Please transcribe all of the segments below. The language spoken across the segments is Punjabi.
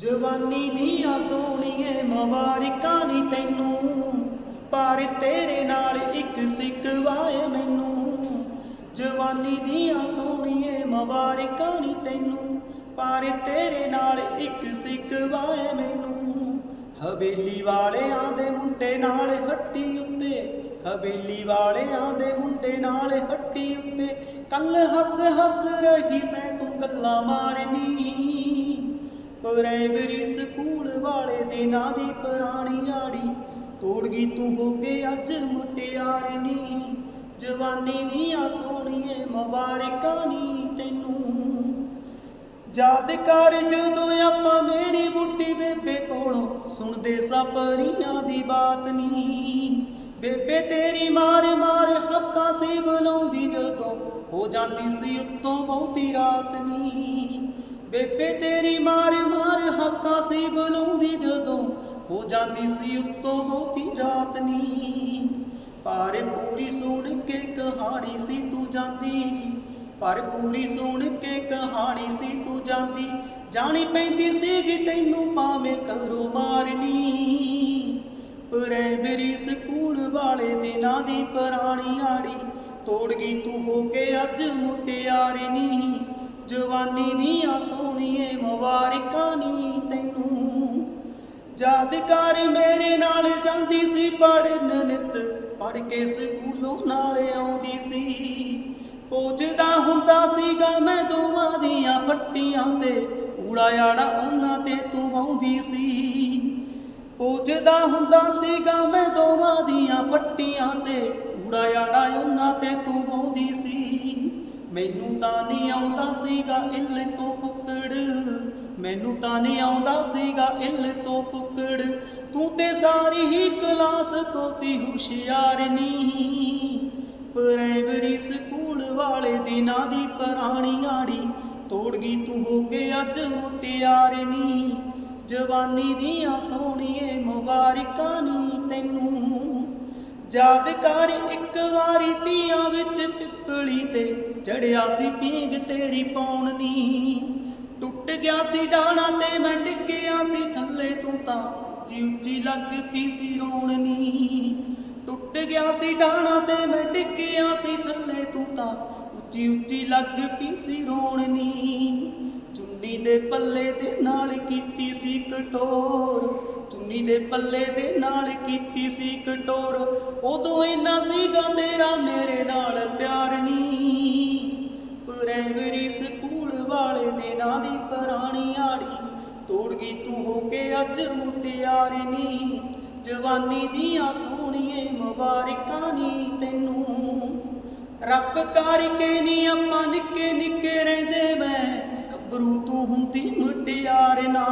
ਜਵਾਨੀ ਦੀਆਂ ਸੋਹਣੀਏ ਮੁਬਾਰਕਾਂ ਨੀ ਤੈਨੂੰ, ਪਰ ਤੇਰੇ ਨਾਲ ਇੱਕ ਸਿਕਵਾਏ ਮੈਨੂੰ। ਜਵਾਨੀ ਦੀਆਂ ਸੋਹਣੀਏ ਮੁਬਾਰਕਾਂ ਨੀ ਤੈਨੂੰ, ਪਰ ਤੇਰੇ ਨਾਲ ਇੱਕ ਸਿਕਵਾਏ ਮੈਨੂੰ। ਹਵੇਲੀ ਵਾਲਿਆਂ ਦੇ ਮੁੰਡੇ ਨਾਲ ਹੱਟੀ ਉੱਤੇ, ਹਵੇਲੀ ਵਾਲਿਆਂ ਦੇ ਮੁੰਡੇ ਨਾਲ ਹੱਟੀ ਉੱਤੇ। ਕੱਲ ਹੱਸ ਹੱਸ ਰਹੀ ਸੈਂ ਤੂੰ ਗੱਲਾਂ ਮਾਰਨੀ। ਪ੍ਰਾਇਮਰੀ ਸਕੂਲ ਵਾਲੇ ਦਿਨਾਂ ਦੀ ਪੁਰਾਣੀ ਆੜੀ ਤੋੜ ਗਈ, ਤੂੰ ਹੋ ਕੇ ਅੱਜ ਮੁਟਿਆਰਨੀ ਜਵਾਨੀ ਦੀਆਂ ਸੋਹਣੀਏ ਮੁਬਾਰਕਾਂ ਨੀ ਤੈਨੂੰ। ਯਾਦ ਕਰ ਜਦੋਂ ਆਪਾਂ ਮੇਰੀ ਬੁੱਢੀ ਬੇਬੇ ਕੋਲੋਂ ਸੁਣਦੇ ਸਪਰੀਆਂ ਦੀ ਬਾਤ ਨੀ। ਬੇਬੇ ਤੇਰੀ ਮਾਰ ਮਾਰ ਹੱਕਾਂ ਸੀ ਬੁਲਾਉਂਦੀ ਜਦੋਂ ਹੋ ਜਾਂਦੀ ਸੀ ਉਤੋਂ ਬਹੁਤੀ ਰਾਤ ਨੀ। ਬੇਬੇ ਤੇਰੀ ਮਾਰ ਮਾਰ ਹੱਕਾਂ ਸੀ ਬੁਲਾਉਂਦੀ ਜਦੋਂ, ਹੋ ਜਾਂਦੀ ਸੀ ਉੱਤੋਂ ਬਹੁਤੀ ਰਾਤ ਨੀ। ਪਰ ਪੂਰੀ ਸੁਣ ਕੇ ਕਹਾਣੀ ਸੀ ਤੂੰ ਜਾਂਦੀ। ਪਰ ਪੂਰੀ ਸੁਣ ਕੇ ਕਹਾਣੀ ਸੀ ਤੂੰ ਜਾਂਦੀ। ਜਾਣੀ ਪੈਂਦੀ ਸੀਗੀ ਤੈਨੂੰ ਭਾਵੇਂ ਕਰੋ ਮਾਰਨੀ ਪ੍ਰਾਇਮਰੀ ਸਕੂਲ ਵਾਲੇ ਦਿਨਾਂ ਦੀ ਪੁਰਾਣੀ ਆੜੀ, ਤੋੜ ਗਈ ਤੂੰ ਹੋ ਕੇ ਅੱਜ ਮੁਟਿਆਰਨੀ ਜਵਾਨੀ ਦੀਆਂ ਸੋਹਣੀਏ, ਮੁਬਾਰਕਾਂ ਨੀ ਤੈਨੂੰ। ਯਾਦ ਮੇਰੇ ਨਾਲ ਜਾਂਦੀ ਸੀ ਪੜਨ ਨਿਤ ਪੜ ਕੇ ਸਕੂਲੋਂ ਨਾਲ ਆਉਂਦੀ ਸੀ। ਪੁੱਛਦਾ ਹੁੰਦਾ ਸੀਗਾ ਮੈਂ ਦੋਵਾਂ ਦੀਆਂ ਫੱਟੀਆਂ ਤੇ, ਊੜਾ ਆੜਾ ਉਹਨਾਂ ਤੇ ਤੂੰ ਆਉਂਦੀ ਸੀ। ਪੁੱਛਦਾ ਹੁੰਦਾ ਸੀਗਾ ਮੈਂ ਦੋਵਾਂ ਦੀਆਂ ਫੱਟੀਆਂ ਤੇ, ਊੜਾ ਆੜਾ ਉਹਨਾਂ ਤੇ ਤੂੰ ਆਉਂਦੀ ਸੀ। ਮੈਨੂੰ ਤਾਂ ਸੀਗਾ ਇੱਲ ਤੋਂ ਕੁੱਕੜ। ਮੈਨੂੰ ਤਾਂ ਨਹੀਂ ਆਉਂਦਾ ਸੀਗਾ ਇੱਲ ਤੋਂ ਕੁੱਕੜ। ਤੂੰ ਤੇ ਸਾਰੀ ਹੀ ਕਲਾਸ ਤੋਂ ਤੀ ਹੁਸ਼ਿਆਰ ਨਹੀਂ ਪ੍ਰਾਇਮਰੀ ਸਕੂਲ ਵਾਲੇ ਦਿਨਾਂ ਦੀ ਪੁਰਾਣੀ ਆੜੀ ਤੋੜ ਗਈ ਤੂੰ ਹੋ ਕੇ ਅੱਜ ਮੁਟਿਆਰ ਨੀ। ਜਵਾਨੀ ਦੀਆਂ ਸੋਹਣੀਏ ਮੁਬਾਰਕਾਂ ਨੀ ਤੈਨੂੰ। ਯਾਦ ਕਰ ਇੱਕ ਵਾਰੀ ਧੀਆਂ ਵਿੱਚ ਚੜਿਆ ਸੀ ਪੀਂਗ ਤੇਰੀ ਪੌਣ ਨੀ। ਟੁੱਟ ਗਿਆ ਸੀ ਡਾਣਾ ਤੇ ਮੈਂ ਡਿੱਗਿਆ ਸੀ ਥੱਲੇ ਤੂੰ ਤਾਂ। ਉੱਚੀ ਉੱਚੀ ਲੱਗ ਪਈ ਸੀ ਰੋਣ ਨੀ। ਟੁੱਟ ਗਿਆ ਸੀ ਡਾਣਾ ਤੇ ਮੈਂ ਡਿੱਗਿਆ ਸੀ ਥੱਲੇ ਤੂੰ ਤਾਂ। ਉੱਚੀ ਉੱਚੀ ਲੱਗ ਪਈ ਸੀ ਰੋਣ ਨੀ। ਚੁੰਨੀ ਦੇ ਪੱਲੇ ਦੇ ਨਾਲ ਕੀਤੀ ਸੀ ਕਟੋਰ ਚੁੰਨੀ ਦੇ ਪੱਲੇ ਦੇ ਨਾਲ ਕੀਤੀ ਸੀ ਕਟੋਰ ਉਦੋਂ ਇੰਨਾ ਸੀਗਾ ਤੇਰਾ ਮੇਰੇ ਨਾਲ ਪਿਆਰ ਨਹੀਂ ਤੋੜ ਤੂੰ ਹੋ ਕੇ ਅੱਜ ਮੁਟਿਆਰ ਨੀ। ਜਵਾਨੀ ਦੀਆਂ ਸੋਹਣੀਏ ਮੁਬਾਰਕਾਂ ਨੀ ਤੈਨੂੰ। ਰੱਬ ਕਰਕੇ ਨੀ ਆਪਾਂ ਨਿੱਕੇ ਨਿੱਕੇ ਰਹਿੰਦੇ ਮੈਂ। ਗੱਭਰੂ ਤੂੰ ਹੁੰਦੀ ਮੁਟਿਆਰ ਨਾ।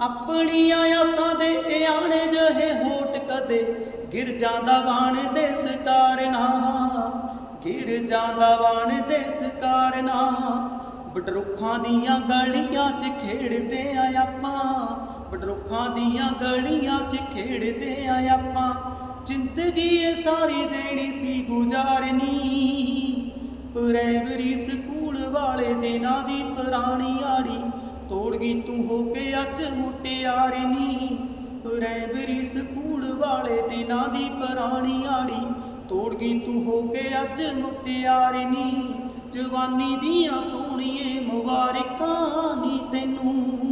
ਆਪਣੀਆਂ ਆਸਾਂ ਦੇ ਆਣੇ ਜਹੇ ਹੋਟ ਕਦੇ ਗਿਰ ਜਾਂਦਾ ਬਾਣ ਦੇ ਸਕਾਰ ਨਾ। ਗਿਰ ਜਾਂਦਾ ਬਾਣ ਦੇ ਸਕਾਰ ਨਾ। ਬਡਰੁੱਖਾਂ ਦੀਆਂ ਗਲੀਆਂ 'ਚ ਖੇਡਦੇ ਆ ਆਪਾਂ। ਬਡਰੁੱਖਾਂ ਦੀਆਂ ਗਲੀਆਂ 'ਚ ਖੇਡਦੇ ਆ ਆਪਾਂ। ਜ਼ਿੰਦਗੀ ਇਹ ਸਾਰੀ ਦੇਣੀ ਸੀ ਗੁਜ਼ਾਰਨੀ। ਪ੍ਰਾਇਮਰੀ ਸਕੂਲ ਵਾਲੇ ਦਿਨਾਂ ਦੀ ਪੁਰਾਣੀ ਆੜੀ ਤੋੜ ਗਈ ਤੂੰ ਹੋ ਕੇ ਅੱਜ ਮੁਟਿਆਰਨੀ। ਪ੍ਰਾਇਮਰੀ ਸਕੂਲ ਵਾਲੇ ਦਿਨਾਂ ਦੀ ਪੁਰਾਣੀ ਆੜੀ ਤੋੜ ਗਈ ਤੂੰ ਹੋ ਕੇ ਅੱਜ ਮੁਟਿਆਰਨੀ। ਜਵਾਨੀ ਦੀਆਂ ਸੋਹਣੀਆਂ ਮੁਬਾਰਕਾਂ ਨੀ ਤੈਨੂੰ।